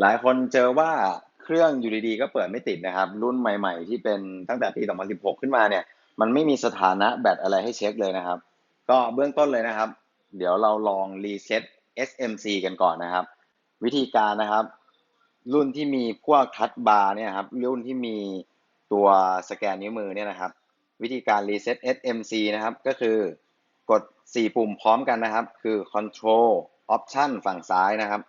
หลายคนเจอว่าเครื่องอยู่ดีๆก็เปิดไม่ติดนะครับ รุ่นใหม่ๆ ที่เป็นตั้งแต่ปี 2016 ขึ้นมาเนี่ย มันไม่มีสถานะแบตอะไรให้เช็คเลยนะครับ ก็เบื้องต้นเลยนะครับ เดี๋ยวเราลองรีเซ็ต SMC กันก่อนนะครับ วิธีการนะครับ รุ่นที่มีพวกทัชบาร์เนี่ยครับรุ่นที่มีตัวสแกนนิ้วมือเนี่ยนะครับ วิธีการรีเซ็ต SMC นะครับ ก็คือกด 4 ปุ่มพร้อมกันนะครับ คือ Control Option ฝั่งซ้ายนะครับ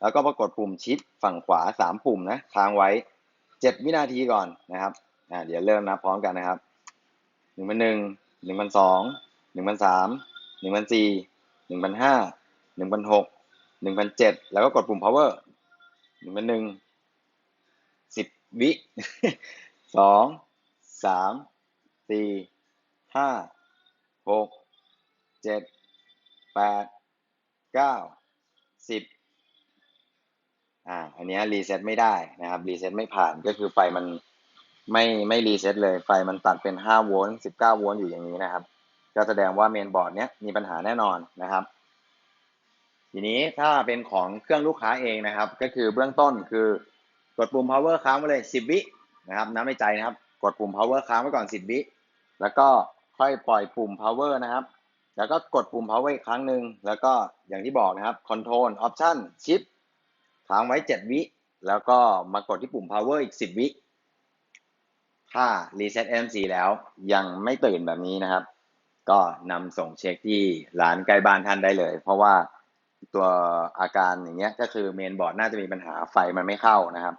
แล้วก็ปรากดปุ่มชิดฝั่งขวา 3 ปุ่มนะค้างไว้ 7 วินาทีก่อนนะครับอ่าเดี๋ยวเริ่มนะพร้อมกันนะครับ1นึ่งพันหนึ่งหนึ่งพันสองหนึ่งพันสามหนึ่งพันสี่หนึ่งพันห้าหนึ่งพันหกหนึ่งพันเจ็ดแล้วก็กดปุ่ม power หนึ่งพันหนึ่งสิบวิสองสามสี่ห้าหกเจ็ดแปดเก้าสิบ อ่าอันนี้รีเซ็ตไม่ได้นะครับรีเซ็ตไม่ผ่านก็คือไฟมันไม่ไม่รีเซ็ตเลยไฟมันตัดเป็น 5 โวลต์ 19 โวลต์อยู่อย่างนี้นะครับ ก็แสดงว่าเมนบอร์ดเนี้ยมีปัญหาแน่นอนนะครับ ทีนี้ถ้าเป็นของเครื่องลูกค้าเองนะครับ ก็คือเบื้องต้นคือกดปุ่ม power ค้างไว้เลย 10 วินะครับน้ำในใจนะครับ กดปุ่ม power ค้างไว้ก่อน 10 วิแล้วก็ค่อยปล่อยปุ่ม power นะครับ แล้วก็กดปุ่ม power อีกครั้งหนึ่งแล้วก็อย่างที่บอกนะครับ control option shift ค้างไว้ 7 วิ แล้วก็มากดที่ปุ่ม power อีก 10 วิ ถ้า reset MC แล้วยังไม่ตื่นแบบนี้นะครับ ก็นำส่งเช็คที่ร้านใกล้บ้านท่านได้เลย เพราะว่าตัวอาการอย่างเงี้ยก็คือเมนบอร์ดน่าจะมีปัญหาไฟมันไม่เข้านะครับ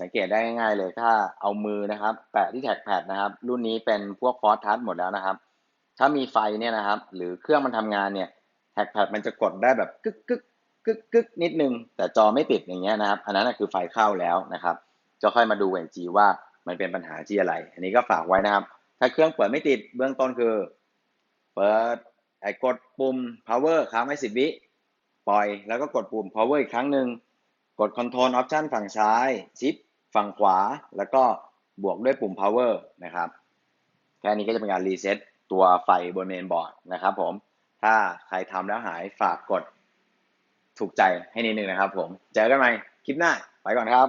สังเกตได้ง่ายๆเลยถ้าเอามือนะครับ แปะที่แท็กแพดนะครับ รุ่นนี้เป็นพวกฟอสทัชหมดแล้วนะครับ ถ้ามีไฟเนี่ยนะครับ หรือเครื่องมันทำงานเนี่ยแท็กแพดมันจะกดได้แบบกึกกึก กึกกึกนิดนึง แต่จอไม่ติดอย่างเงี้ยนะครับ อันนั้นคือไฟเข้าแล้วนะครับ จะค่อยมาดูอีกทีว่ามันเป็นปัญหาที่อะไร อันนี้ก็ฝากไว้นะครับ ถ้าเครื่องเปิดไม่ติดเบื้องต้นคือ เปิดไอ้กดปุ่ม power ค้างไว้10วิ ปล่อย แล้วก็กดปุ่ม power อีกครั้งหนึ่ง กด control option ฝั่งซ้าย shift ฝั่งขวา แล้วก็บวกด้วยปุ่ม power นะครับ แค่นี้ก็จะเป็นการรีเซ็ตตัวไฟบนเมนบอร์ดนะครับผม ถ้าใครทำแล้วหายฝากกด ถูกใจให้นิดนึงนะครับผม เจอกันใหม่คลิปหน้า ไปก่อนครับ